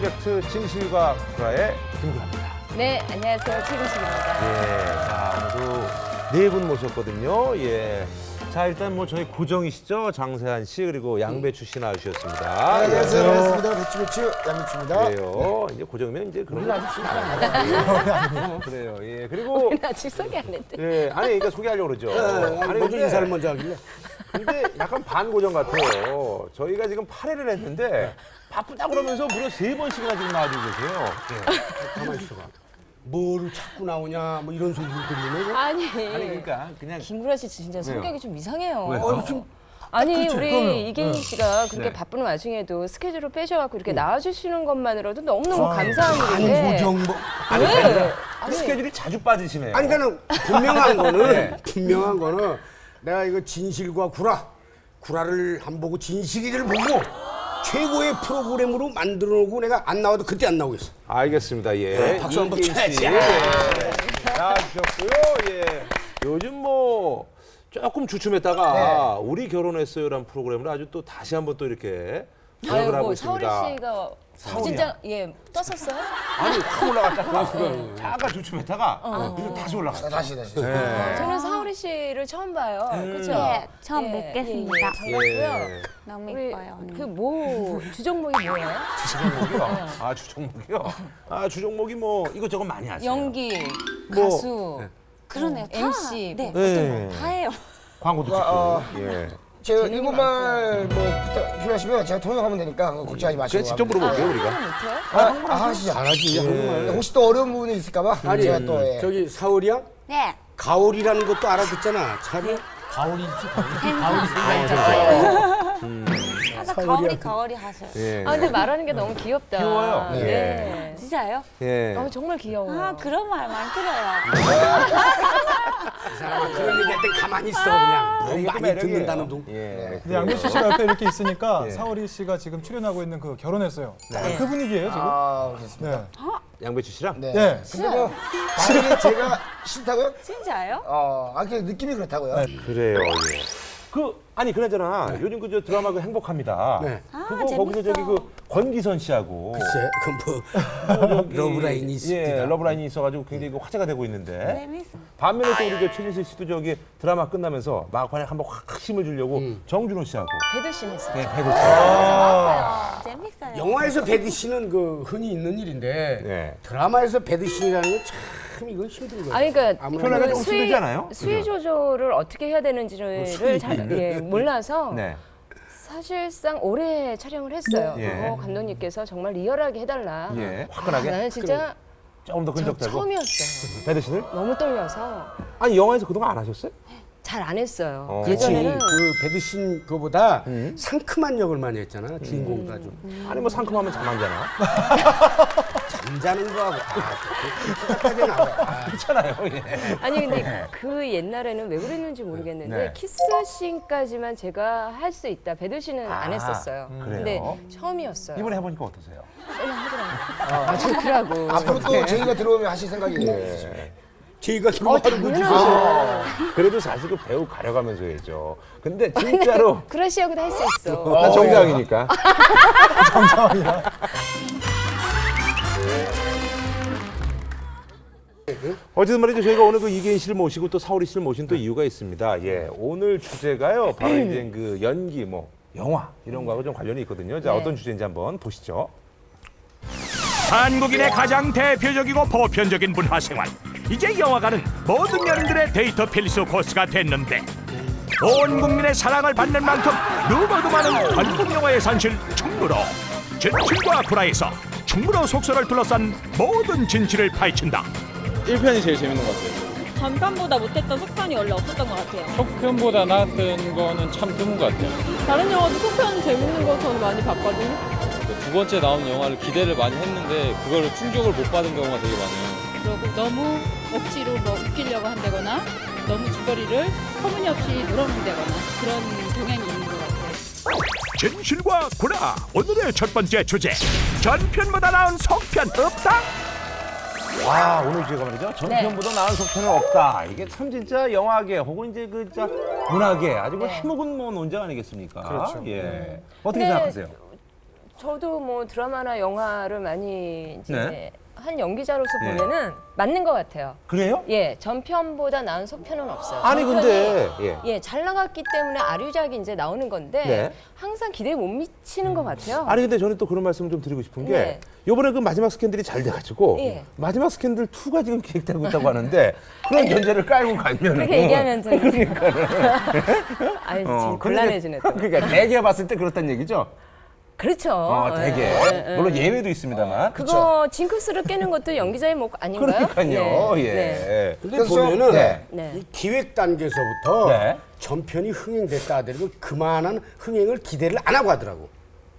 프로젝트 진실과 구라의 김구라입니다. 네, 안녕하세요. 최근식입니다. 예, 자 오늘도 네 분 모셨거든요. 예. 자 일단 뭐 저희 고정이시죠 장세한 씨 그리고 양배추 씨 나오셨습니다. 안녕하세요. 반갑습니다. 배추 배추 양배추입니다. 그래요. 이제 고정이면 이제 그런 거 아직 안 그래요. 예. 그리고 아직 소개 안 했대. 예 아니 그러니까 소개하려고 그러죠. 아니 먼저 근데- 인사를 먼저 하길래. 근데 약간 반고정 같아요. 저희가 지금 8회를 했는데 바쁘다 그러면서 무려 세 번씩이나 지금 나와주고 계세요. 예. 가만히 있어봐. 뭐를 자꾸 나오냐 뭐 이런 소리를 들리네. 아니, 아니 그러니까 그냥 김구라 씨 진짜 성격이 좀 이상해요. 어, 좀 아니 우리. 이계인 씨가 그렇게 네. 바쁜 와중에도 스케줄을 빼셔갖고 이렇게 나와주시는 것만으로도 너무너무 감사한 안 일인데 뭐. 아니, 왜? 아니, 아니. 스케줄이 자주 빠지시네요. 아니 그러니까 분명한 거는 네. 분명한 거는 내가 이거 진실과 구라 구라를 안 보고 진실이를 보고 최고의 프로그램으로 만들어 놓고 내가 안 나와도 그때 안 나오겠어. 알겠습니다. 예. 네, 박수 한번 씨. 쳐야지. 예. 나와주셨고요. 예. 요즘 뭐 조금 주춤했다가 네. 우리 결혼했어요라는 프로그램을 아주 또 다시 한번 또 이렇게 기획을 하고 뭐 서울이 있습니다. 씨가 진짜 예 떴었어요? 아니 확 올라갔다가 잠깐 주춤했다가 요즘 다시 올라갔다. 다시 다시. 네. 저는 서울 이 씨를 처음 봐요. 그렇죠? 네, 처음 예, 뵙겠습니다. 예, 예, 반갑고요. 예. 너무 우리 이뻐요. 언니. 그 뭐 주종목이 뭐예요? 주종목이요? 아 주종목이요? 아 주종목이 뭐 이것저것 많이 하세요. 연기, 뭐, 가수, 그러네요. 다, MC 네, 네. 다 해요. 광고도 찍고. 어, 예. 제가 일본말 뭐 부탁- 필요하시면 제가 통역하면 되니까 그거 걱정하지 마시고. 그냥 직접 물어볼게요 우리가. 못해요? 아, 아, 하시죠. 예. 잘하지. 한국말. 혹시 또 어려운 부분이 있을까봐 음. 제가 또 예. 저기 사월이야? 네. 가오리라는 것도 알아듣잖아. 차비? 가오리지 가오리. 항상 가오리 가오리 하세요. 예. 아 근데 말하는 게 너무 귀엽다. 귀여워요. 네. 진짜요? 예. 어, 정말 귀여워. 아 그런 말 많이 들어요. 사람아 그런 얘기할 땐 가만히 있어 그냥. 뭐 이게 또 많이 매력이에요. 듣는다는 둥. 예. 근데 양배추 씨가 옆에 이렇게 있으니까 예. 사월이 씨가 지금 출연하고 있는 그 결혼했어요. 그 분위기예요 지금. 아, 그렇습니다. 네. 양배추 씨랑? 네. 네. 근데 뭐 만약에 제가 싫다고요? 진짜요? 어, 아, 그냥 느낌이 그렇다고요. 그래요. 예. 그 아니 그나저나 요즘 그저 드라마 그 행복합니다. 네. 그거 아, 거기서 저기 그 권기선 씨하고 글쎄, 그뭐 저기, 러브라인이 있습니다. 예, 러브라인이 있어가지고 굉장히 그 화제가 되고 있는데 재밌어. 반면에 또 우리 저 최진실 씨도 저기 드라마 끝나면서 막 그냥 한번 확 힘을 주려고 정준호 씨하고 배드 씨 했어요. 네, 배드 씨. 아, 재밌어요. 영화에서 배드 씬은 그 흔히 있는 일인데 네. 드라마에서 배드 씬이라는 건 참 이건 힘든 거예요. 아니 그러니까 표현하기가 그 힘들지 않아요? 수위 그죠? 조절을 어떻게 해야 되는지를 수위. 잘 예, 몰라서 네. 사실상 오래 촬영을 했어요. 예. 그거 감독님께서 정말 리얼하게 해달라. 예, 화끈하게? 아, 나는 진짜 조금 더저 근접되고 처음이었어요. 배드 씨를? 너무 떨려서 아니 영화에서 그동안 안 하셨어요? 잘 안 했어요. 어. 그렇지. 예전에는 그 배드 씬 그보다 상큼한 역을 많이 했잖아. 주인공도 아주 아니 뭐 상큼하면 잠안잖아 잠자는 거하고 다그까지 나와요. 아, 그렇잖아요. 예. 아니 근데 그 옛날에는 왜 그랬는지 모르겠는데 네. 키스 씬까지만 제가 할 수 있다. 배드 씨는 안 아, 했었어요. 음, 근데 그래요? 처음이었어요. 이번에 해보니까 어떠세요? 아, 좋더라고. 앞으로 또 저희가 들어오면 하실 생각이 있어요. 저희가 어, 들어가는 거지. 그래도 사실 그 배우 가려가면서 해야죠. 근데 진짜로 크러쉬하고도 할 수 있어. 나 정장이니까. 어쨌든 말이죠. 저희가 오늘 그 이계인 씨를 모시고 또 사오리 씨를 모신 또 이유가 있습니다. 예. 오늘 주제가요. 바로 이제 그 연기, 뭐, 영화, 이런 거하고 좀 관련이 있거든요. 자, 네. 어떤 주제인지 한번 보시죠. 한국인의 가장 대표적이고 보편적인 문화 생활 이제 영화관은 모든 연인들의 데이터 필수 코스가 됐는데 온 국민의 사랑을 받는 만큼 누구도 많은 한국 영화의 산실 충무로 진실과 구라에서 충무로 속설을 둘러싼 모든 진실을 파헤친다 1편이 제일 재밌는 것 같아요. 전편보다 못했던 속편이 원래 없었던 것 같아요. 속편보다 나왔던 거는 참 드문 것 같아요. 다른 영화도 속편 재밌는 거 저는 많이 봤거든요. 그두 번째 나온 영화를 기대를 많이 했는데 그거를 충족을 못 받은 경우가 되게 많아요. 그리고 너무 억지로 뭐 웃기려고 한다거나 너무 줄거리를 터무니없이 늘어놓는다거나 그런 경향이 있는 것 같아요. 진실과 구라 오늘의 첫 번째 주제 전편보다 나은 속편 없다 와, 오늘 주제가 말이죠. 전편보다 나은 속편은 없다. 이게 참 진짜 영화계 혹은 이제 그 진짜 문화계 아주 뭐 네. 해묵은 뭐 논쟁 아니겠습니까? 그렇죠. 예. 어떻게 근데 생각하세요? 저도 뭐 드라마나 영화를 많이 이제 네. 한 연기자로서 예. 보면은 맞는 것 같아요. 그래요? 예, 전편보다 나은 속편은 없어요. 아니, 전편이, 근데, 예. 예, 잘 나갔기 때문에 아류작이 이제 나오는 건데 네. 항상 기대에 못 미치는 것 같아요. 아니 근데 저는 또 그런 말씀 좀 드리고 싶은 게 네. 요번에 그 마지막 스캔들이 잘 돼가지고 예. 마지막 스캔들 2가 지금 기획되고 있다고 하는데 그런 견제를 깔고 가면 그렇게 얘기하면 좀 아니 어, 지금 곤란해지네. 또. 그러니까 대개 봤을 때 그렇다는 얘기죠. 그렇죠. 어, 대개 예, 예, 예. 물론 예외도 있습니다만. 그거 징크스를 깨는 것도 연기자의 목 아닌가요? 그러니까요. 네, 예. 네. 근데 그래서- 보면은 네. 네. 이 기획 단계에서부터 네. 전편이 흥행됐다 하더라도 그만한 흥행을 기대를 안 하고 하더라고.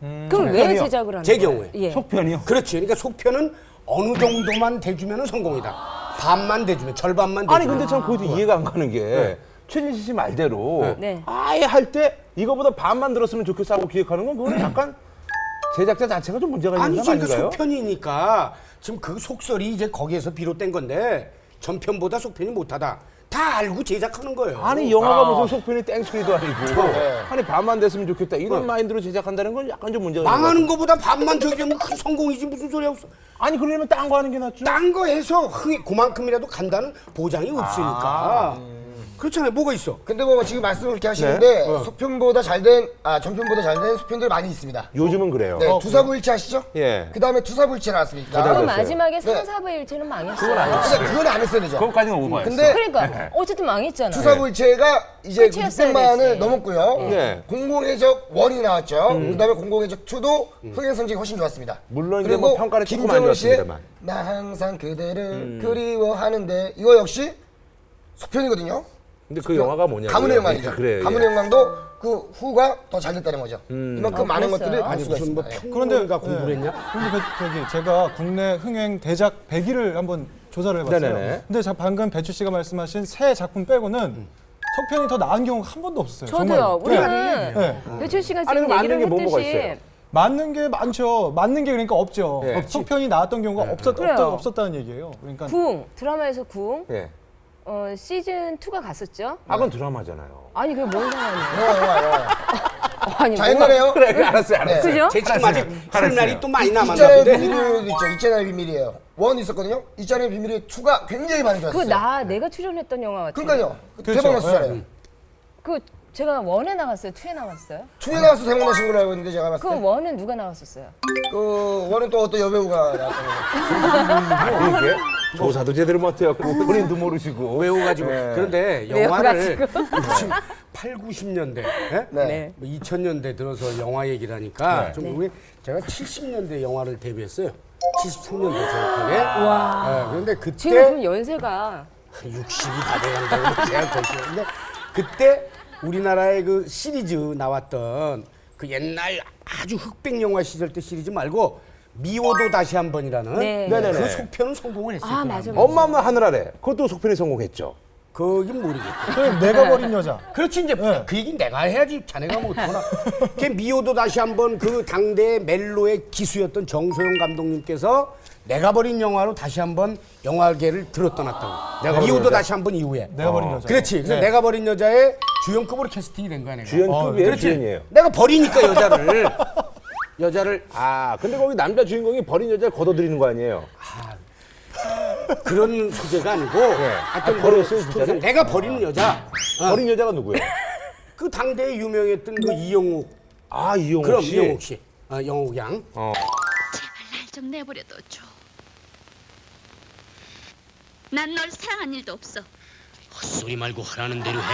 그럼 왜 제작을 하는 제 거예요? 경우에. 예. 속편이요. 그렇지. 그러니까 속편은 어느 정도만 대주면 성공이다. 반만 대주면 절반만 대주면 아니 근데 참 그것도 이해가 안 가는 게 최진실 씨 말대로 네. 아예 할 때 이거보다 반만 들었으면 좋겠어 하고 기획하는 건 그거는 약간 제작자 자체가 좀 문제가 있는 아니지. 사람 그러니까 아닌가요? 속편이니까 지금 그 속설이 이제 거기에서 비롯된 건데 전편보다 속편이 못하다. 다 알고 제작하는 거예요. 아니 영화가 무슨 속편이 땡소리도 아니고 네. 아니 반만 됐으면 좋겠다 이런 마인드로 제작한다는 건 약간 좀 문제가 있는 망하는 것 거보다 반만 저기면 큰 성공이지 무슨 소리 없어. 같아요. 아니 그러려면 딴 거 하는 게 낫죠. 딴 거 해서 흥이 그만큼이라도 간다는 보장이 없으니까. 그렇잖아요. 뭐가 있어? 근데 뭐 지금 말씀을 그렇게 하시는데 네. 속편보다 잘된 아 전편보다 잘된 속편들이 많이 있습니다. 요즘은 그래요. 네, 투사부일체 아시죠? 예. 그 다음에 투사부일체 나왔습니까? 저작을 그럼 했어요. 마지막에 네. 상사부 일체는 망했어요. 근데 그건 안 했어야 되죠. 그것까지는 오버했어. 근데 그러니까 어쨌든 망했잖아. 투사부일체가 이제 끝이었어야 600만을 되지. 넘었고요. 네. 공공의적 1이 나왔죠. 그다음에 공공의적 2도 흥행 성적이 훨씬 좋았습니다. 물론 이제 그리고 뭐 평가는 조금 안 김정은 씨의 좋았습니다만. 나 항상 그대를 그리워하는데 이거 역시 속편이거든요. 근데 그 영화가 뭐냐? 가문의 영광이죠. 그래. 가문의 영광도 그 후가 더 잘 됐다는 거죠. 이만큼 아, 많은? 것들을 알 아니 수가 무슨 뭐 있습니다. 예. 평론가 공부를 했냐? 근데 그, 저기 제가 국내 흥행 대작 100위를 한번 조사를 해봤어요. 네네네. 근데 자, 방금 배추 씨가 말씀하신 새 작품 빼고는 속편이 더 나은 경우가 한 번도 없었어요. 저도요. 정말. 우리는 네. 배철 씨가 아니, 지금 그럼 얘기를 맞는 게 뭐가 했듯이 있어요? 맞는 게 많죠. 맞는 게 그러니까 없죠. 네. 속편이 나왔던 경우가 없었, 그래요. 없다, 없었다는 얘기예요. 그러니까 구웅 드라마에서 구웅 예. 어, 시즌 2가 갔었죠. 아, 그건 드라마잖아요. 아니 그게 뭔 상관이에요? 영화, 영화, 영화. 아니 자, 옛날에요. 그래, 그래, 알았어요, 알았어요. 그죠? 제 지금 아직 할 날이 또 많이 남았나 있잖아요 본데. 비밀도 있죠. 있잖아요 비밀이에요. 원 있었거든요. 있잖아요 비밀이 2가 굉장히 많이 그 좋았어요. 나 내가 출연했던 영화 같아요. 그러니까요. 그 그렇죠. 대박 났었잖아요. 네. 그 제가 원에 나갔어요, 투에 나갔어요. 중에 나와서 대박 나신 걸로 알고 있는데 제가 봤을 그 때. 원은 누가 나왔었어요? 그 원은 또 어떤 여배우가 나왔던 거죠. 이게 조사도 제대로 못해갖고 본인도 모르시고 외워가지고 네. 그런데 영화를 외워가지고. 무슨 8, 90년대, 예? 네. 뭐 2000년대 들어서 영화 얘기를 하니까 네. 좀 모르게 제가 70년대 영화를 데뷔했어요. 73년도 정확하게. 와. 그런데 지금 그때 그럼 연세가 60이 다 돼간다고 제가. 근데 그때 우리나라의 그 시리즈 나왔던 그 옛날 아주 흑백 영화 시절 때 시리즈 말고 미워도 다시 한 번이라는 네. 네네네. 그 속편은 성공을 했어요. 아그 맞아. 맞아. 엄마 엄마 하늘 아래 그것도 속편이 성공했죠. 그긴 모르겠고. 그 내가 버린 여자. 그렇지 이제 네. 그 얘기 내가 해야지 자네가 못하나. 걔 미워도 다시 한번 그 당대 멜로의 기수였던 정소영 감독님께서 내가 버린 영화로 다시 한번 영화계를 들어떠났다고. 내가 버린 미워도 여자. 다시 한번 이후에. 내가 버린 여자. 그렇지. 그래서 네. 내가 버린 여자의 주연급으로 캐스팅이 된 거야 내가. 주연급이에요, 그렇지. 주연이에요. 내가 버리니까 여자를 여자를 아, 근데 거기 남자 주인공이 버린 여자를 걷어들이는 거 아니에요? 그런 소재가 아니고 아, 하여튼 버렸어요, 스토리상 진짜로? 내가 버리는 여자. 어. 버린 여자가 누구예요? 그 당대에 유명했던 그 이영욱. 아, 이용욱 그럼 씨. 이영욱 씨. 어, 영욱 양. 어. 날좀 내버려둬 줘. 난 널 사랑한 일도 없어. 헛소리 말고 하라는 대로 해.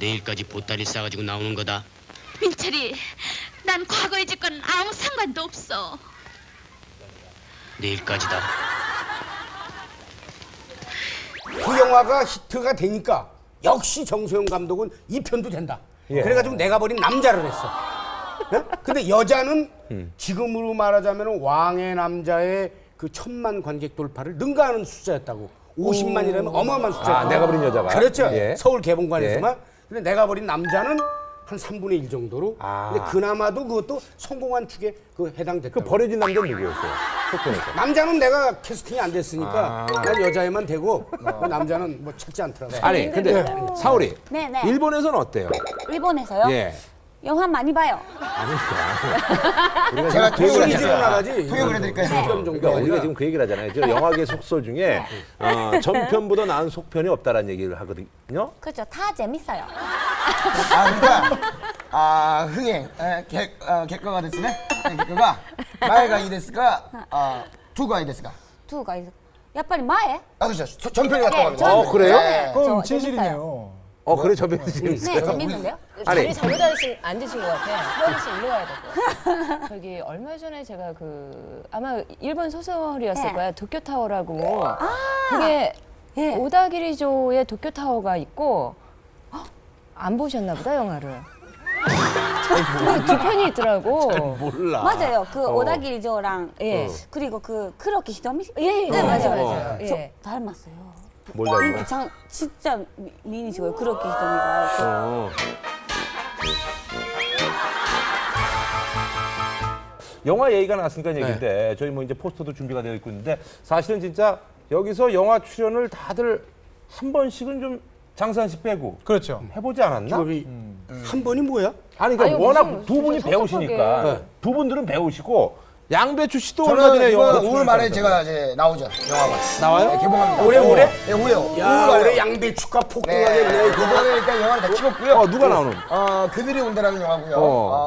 내일까지 보따리 싸가지고 나오는 거다. 민철이, 난 과거의 짓과는 아무 상관도 없어. 내일까지다. 그 영화가 히트가 되니까 역시 정소영 감독은 이 편도 된다. 예. 그래가지고 내가 버린 남자를 했어. 예? 근데 여자는 음. 지금으로 말하자면 왕의 남자의 그 천만 관객 돌파를 능가하는 숫자였다고. 50만이라면 어마어마한 숫자였다. 아, 내가 버린 여자가? 그렇죠. 예. 서울 개봉관에서만. 근데 내가 버린 남자는 한 3분의 1 정도로. 아. 근데 그나마도 그것도 성공한 축에 그 해당됐다. 그 버려진 남자는 누구였어요? 속편에서. 남자는 내가 캐스팅이 안 됐으니까 아. 난 여자애만 되고 그 남자는 뭐 찾지 않더라고. 아니, 근데 사울이 네네. 일본에서는 어때요? 일본에서요? 예. 영화 많이 봐요. 우리가 제가 지금 그 얘기를 시리즈로 하잖아. 나가지. 통역을 해드릴까요? 편 정도 그러니까 우리가. 지금 그 얘기를 하잖아요. 저 영화계 속설 중에 어, 전편보다 나은 속편이 없다라는 얘기를 하거든요. 그렇죠. 다 재밌어요. 아 그러니까 아 흥행 에, 개, 어, 객가가 됐으네 객가가 마에가 이 됐을까 아 두가 이 됐을까 두가 있어. 야빨리 마에? 아 그렇죠 저- 전편이 갔다 네, 가면 전- 어, 그래요? 네. 그럼 저 진실이네요. 어 그래 저변 재밌어요. 네, 재밌는데요? 아니. 자리 잘못 앉으신, 앉으신 것 같아. 서울이 씨 일로 와야 될 거. 저기 얼마 전에 제가 그 아마 일본 소설이었을 네. 거야. 도쿄 타워라고. 그게 예. 오다기리조의 도쿄 타워가 있고 헉, 안 보셨나 보다 영화를. 그두 편이 있더라고. 몰라. 맞아요. 그 어. 오다기리조랑 예. 그리고 그 크로키 히토미 예, 예, 네, 맞아요, 맞아요. 어. 저 예. 닮았어요. 뭘 닮아? 장 진짜 미- 미인이시고요. 크로키 히토미가. 어. 영화 얘기가 나왔으니까 얘기인데 저희 뭐 이제 포스터도 준비가 되어 있고 있는데 사실은 진짜 여기서 영화 출연을 다들 한 번씩은 좀 장사한 씨 빼고 그렇죠. 해보지 않았나? 우리 한 번이 뭐야? 아니 그러니까 아니, 워낙 무슨 두 분이 진짜 배우시니까. 두 분들은 배우시고 양배추 씨도 얼마 전에 저는 영화 이번 5월 말에 제가 이제 나오죠 영화가 나와요? 네, 개봉합니다 올해, 올해? 네 올해요 야, 5월 말에. 올해 양배추가 네, 폭등하겠네. 이번에 일단 영화를 다 찍었고요. 어, 누가 나오는? 어, 그들이 온다라는 영화고요. 어.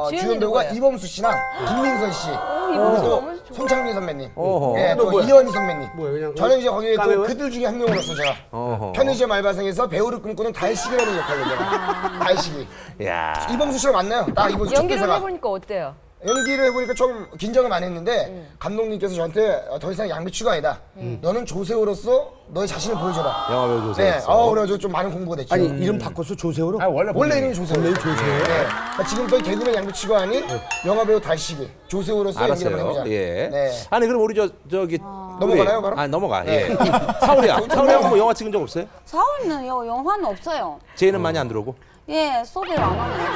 어, 주연이 주연 배우가 누구예요? 이범수 씨랑 김민선 씨, 그리고 또 손창민 선배님, 어허. 예, 너 또? 이현희 선배님. 그냥 저는 이제 거기에 또 까매워요? 그들 중에 한 명으로서 제가 어허. 편의점 알바생에서 배우를 꿈꾸는 달식이라는 역할을 해요. 달식이. 야. 이범수 씨랑 만나요. 딱 이범수 첫 연기를 대사가. 해보니까 어때요? 연기를 해보니까 좀 긴장을 많이 했는데 음. 감독님께서 저한테 어, 더 이상 양배추가 아니다. 너는 조세호로서 너의 자신을 보여줘라. 영화 배우 조세호. 네, 어, 그래가지고 좀 많은 공부가 됐죠. 아니 이름 바꿔서 조세호로? 아, 원래 원래. 이름이 조세호. 원래 조세호. 네. 그러니까 지금 또 개그맨 양배추가 아닌 영화배우 달식이 조세호로서 연기를 한번 알았어요. 해보자. 예. 네. 아니 그럼 우리 저 저기 넘어가나요, 바로? 아 넘어가. 네. 예. 사울이야. 사울이하고 뭐 영화 찍은 적 없어요? 사원은요 영화는 없어요. 제이는 많이 안 들어오고. 예, 소비를 안 하네요.